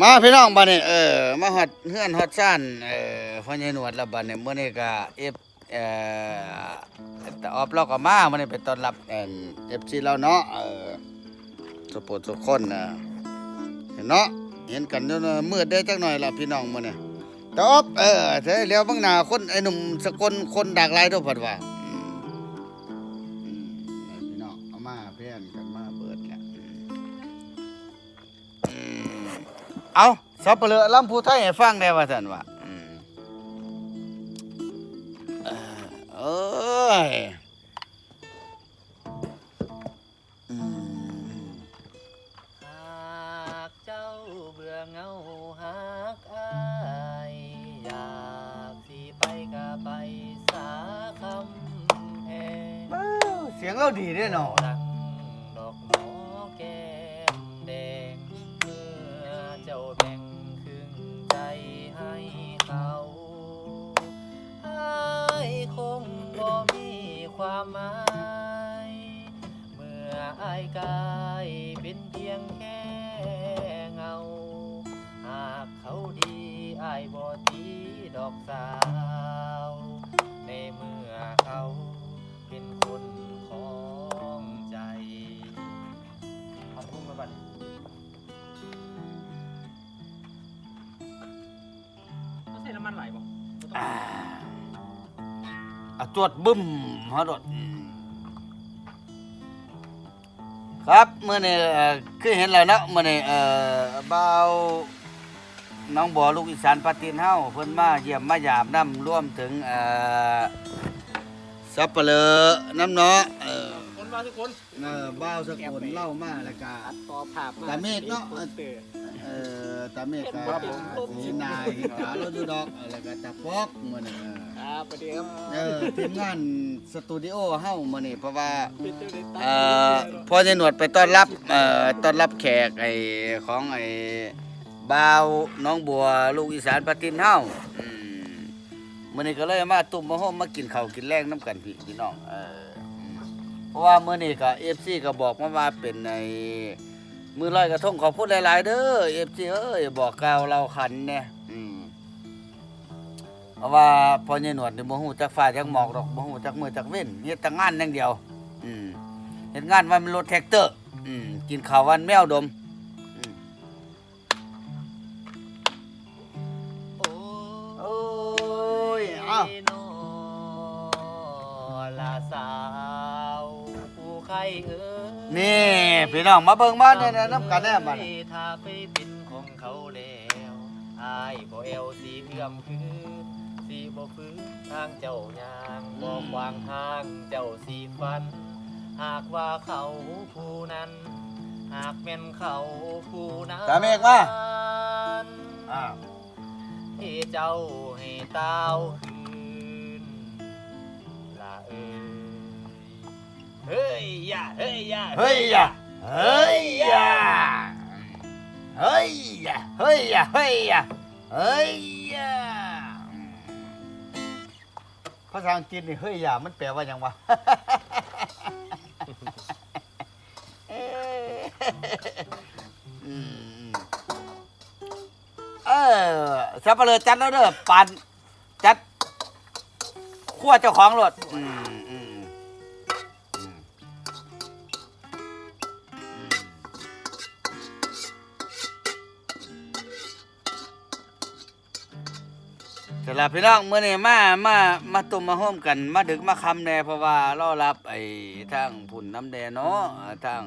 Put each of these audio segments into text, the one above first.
มาพี่น้องบัดนี้เออมาฮอดเฮือนฮอดซ่านเออพ่อใหญ่หนวดแล้วบัดนี้มื้อนี้ก็เอฟเอ่อแต่ออฟเราก็มามื้อนี้ไปต้อนรับเอ่อ FC เราเนาะเออสุโปทุคนนะเห็นเนาะเห็นกันเนาะมืดได้จักหน่อยละพี่น้องมื้อนี้ตอบเออเธอเลี้ยวบิ่งหนาคนไอ้หนุ่มสกลคนดากหลายเด้อพัดว่า เอาสับเปลือลำพูไทยให้ฟังได้ว่าท่านว่าเอ้ยหากเจ้าเบื่อเงาหากอายอยากสิไปก็ไปสาคำแพงเสียงเราดีด้วยเนาะ ความหมาย เมื่ออายกายเป็นเพียงแค่เงา หากเขาดีอายบ่ตีดอกสาว ในเมื่อเขาเป็นคนของใจขอบคุณมาบัดต้องใส่น้ำมันไหลบ่ จวดบึ้มฮะรถครับเมื่อนี่คือเห็นแล้วนะเมื่อนี่เอ่อเบาวน้องบ่อลูกอีสานปาตีนเฮาเพิ่นมาเยี่ยมมาหยามน้ำร่วมถึงเอ่อสับเปลือน้ำเนาะ เออคนมาทุกคนเออบ้าวสกุลเล่ามาแล้วก็ ตัดต่อภาพมาตาเมฆเนาะโปสตอร์ เออตาเมฆครัก็บผม สีนายขาโรดูดอกแล้วก็ตาปอกมื้อนี้เออครับสวัสดีครับเออทีมงานสตูดิโอเฮ้ามานี่เพราะว่า เป็นตัวเด็กเอ่อพ่อใหญ่หนวดไปต้อนรับเอ่อต้อนรับแขกไอ้ของไอ้บ่าวน้องบัวลูกอีสานปะตินเฮ้าอืมมื้อนี้ก็เลยมาตุ่มมาโฮมมากินข้าวกินแรงน้ำกันพี่พี่น้องเอออืม เพราะว่ามื้อนี้ก็ FC ก็บอกมาว่าเป็นไอ้มือลอยกระทงขอพูดหลาย ๆ เด้อ FC เอ้ยบอกกล่าวเราขันเนี่ยอืมเพราะว่าพอใหญ่หนวดนี่บ่ฮู้จักฟ้าจักหมอกดอกบ่ฮู้จักมือจักเว้นเฮ็ดแต่งานอย่างเดียว อืมเฮ็ดงานวันมันรถแท็กเตอร์ อืมกินข้าววันแมวดมอืมโอ้ย เอ้า เอ่ยนี่พี่น้องมาเบิ่งมาเนี่ยๆนำกันแน่บัดนี้ถ้าไปเป็นของเขาแล้วอายบ่เอวสีเอื้อมคือสีบ่ฟื้นทางเจ้ายางบ่ขวางทางเจ้าสีฟัน หากว่าเขาผู้นั้น หากเป็นเขาผู้นั้นตาเมฆมาอ้าวที่เจ้าให้เต้าคืนละเอ่ยเฮ้ ยย่าเฮ้ยย่าเฮ้ยย่าเฮ้ยย่าเฮ้ยย่าเฮ้ยย่าเฮ้ยย่าเฮ้ยย่าภาษาอังกฤษนี่เฮ้ยย่ามันแปลว่าหยังวะ อืมเออสับเปลือจัดแล้วเด้อปันจัดขั้วเจ้าของรถอืม เสร็จแล้วพี่น้องเมื่อนี้มา มา มาตุ่มมาห่มกัน มาดึกมาคำแน่เพราะว่าเรารับไอ้ทางผุ่นน้ำแดงเนาะทาง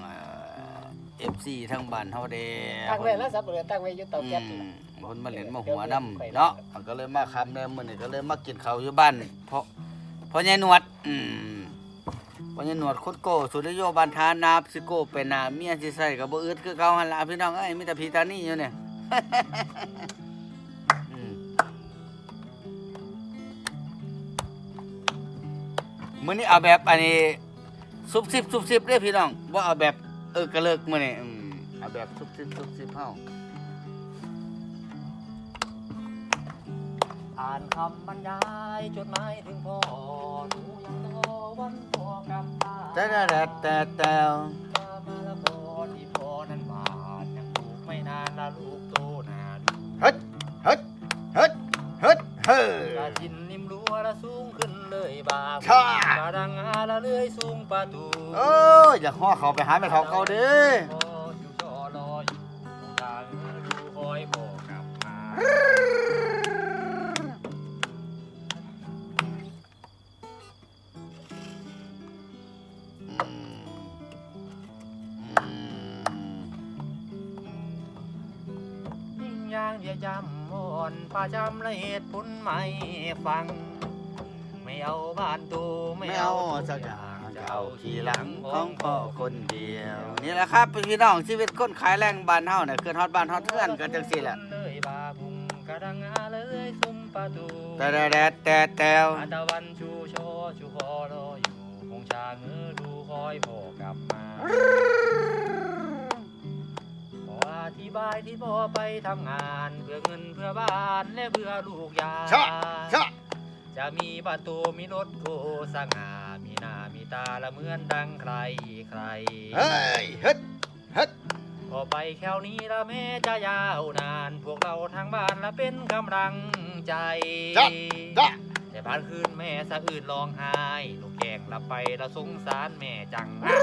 เอฟซีทางบ้านเฮาเด้ตั้งไว้แล้วสับเปลือตั้งไว้อยู่เตาแก๊สอืนั่นมล่ะคนมาเล่นมาหัวน้ำเนาะมันก็เลยมาคำเนี่ยมื้อนี้ก็เลยมากินข้าวอยู่บ้าน เพราะเพราะยายหนวด อืมเพราะยายหนวดโคตรโกสุริโยบันทานาสิโกเป็นนาเมียสิใส่ก็บ่อึดคือเก่าหั่นล่ะพี่น้องเอ้ยมีแต่พีตานี่อยู่เนี่ย มื่อนี้เอาแบบอันนี้ซุบซิบซุบซิบเด้ยพี่น้องว่เอาแบบเออกระเลิกมื่อนี้อืมเอาแบบซุบซิบซุบซิบเฮาอ่านคำบรรยายจดหมายถึงพ่อหนูยังรอวันพ่อกลับบ้าแต่แต่แต่แต่มามาละพอที่พ่อนั้นบายังลูกไม่นานละลูกโตนาดูเฮ้ยเฮ้ยเฮ้ยเฮ้ย จินนิ่มรัวละสูงขึ้นเลยบาปาระดังอาละเลื่อยสูงประตูเอออย่าห่อเขาไปหาแม่เขาเขาเด้ออยู่ชอรออยู่ตางดูหคอยบอกกลับมายิ่งยางอย่าจำ อ่อนป่าจำและเหตุผลไม่ฟัง ไม่เอาบ้านตูไม่ไม่เอาเอาสัสักกออย่าย่างงจะจะเอาเอาทีทีหหลัลังงขขอองงพ่พ่ออคคนนเดีเดียยววนี่แหละครับพี่น้องชีวิตคนขายแรงบ้านเฮาน่ะคือฮอดบ้านฮอดเทือนกันจังซี่แหละเลยบาบุงกระดังอาเลยซุ้มประตูแต่แต่แต่แต่แต่อาตะวันชูโชชูคอรอ ไปทำงานเพื่อเงินเพื่อบ้านและเพื่อลูกยาชะชะจะมีประตูมีรถโกสง่ามีหน้ามีตาละเหมือนดังใครใครเฮ้ยเฮ็ดเฮ็ดพอไปแค่วนี้ละแม่จะยาวนาน พวกเราทางบ้านละเป็นกำลังใจจ้ะจ้ะแต่บ้านคืนแม่สะอื่นร้องไห้ลูกแกงละไปละสงสารแม่จังอะ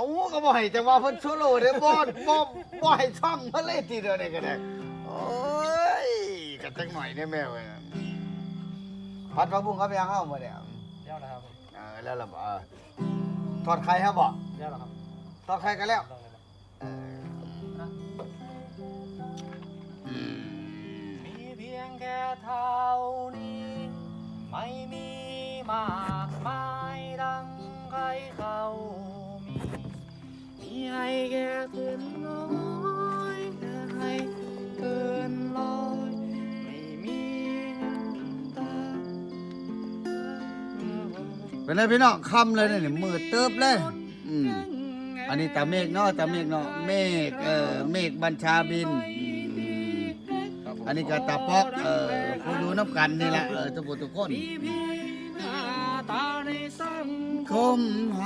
เอาก็บ่ให้จังว่าเพิ่นโซโล่เด้อบ่บ่บ่ให้ช่องมาเลยทีเดียวนี่ก็ได้โอ้ยก็จังหน่อยได้แม่เว้ยพัดผักบุ้งเขาไปยังเฮาบ่เนี่ยเดี๋ยวนะครับเออแล้วล่ะบ่เออทอดไข่เฮาบ่เดี๋ยวนะครับทอดไข่กันแล้วลองเลยนะเอออืมมีเพียงแค่เท่านี้ ไม่มีมากมายดังใครเขามีมีให้ แค่เกินร้อยแค่ให้เกินร้อยไม่มีน้ำตาเป็นไรพี่น้องค่ำเลยเนี่ยมืดเติบเลยอืมอันนี้ตาเมฆเนาะตาเมฆเนาะเมฆเออเมฆบัญชาบินอืมอันนี้ก็ตาป๊อกเออผู้อยู่น้ำกันนี่แหละเออทุกคนทุกคนมีเพียงหน้าตาในสังคคมมไฮ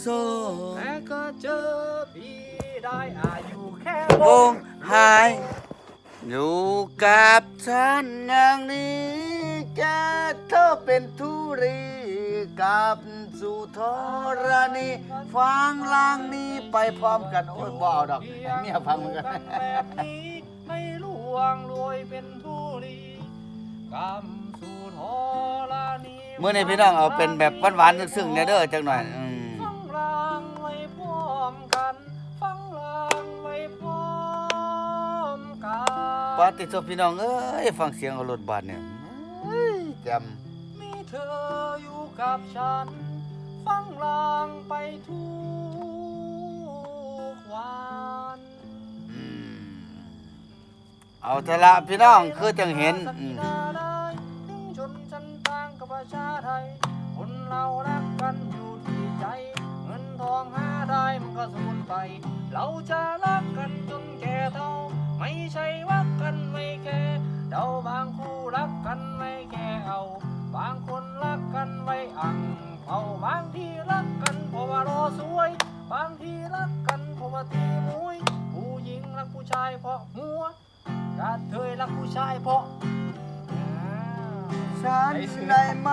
โซ แต่ก็เจอพี่ ได้อายุแค่วงหายอยู่กับฉันอย่างนี้แกเธอเป็นทุรีกับสู่ธรณีฟังลางนี้ไปพร้อมกัน โอ้ยบ่เอาดอกให้เมียฟังเหมือนกันแบบนี้ให้ลวงรวยเป็นทุรีกำสู่ธรณีเมื่อนี้พี่น้องเอาเป็นแบบหวานๆซึ้งๆเนี่ยเด้อจังหน่อย ปาติโทพี่น้องเอ้ยฟังเสียงเอารถบัสเนี่ยเอ้ยจมีเธออยู่กับฉัน ฟังลางไปทุกวันเอาเถอะละพี่น้องคือจังเห็นชนชั้นต่างกับประชาไทยคนเรารักกันอยู่ที่ใจ เงินทองหาได้มันก็สูญไป เราจะรักกันจนแก่เท่า ไม่ใช่วักกันไม่แค่เดาบางคู่รักกันไม่แค่เอา บางคนรักกันไว้อังเอาบางทีรักกันเพราะว่ารอสวย บางทีรักกันเพราะว่าตีมวยผู้หญิงรักผู้ชายเพราะหัวกระเทยรักผู้ชายเพราะฉันได้ไหม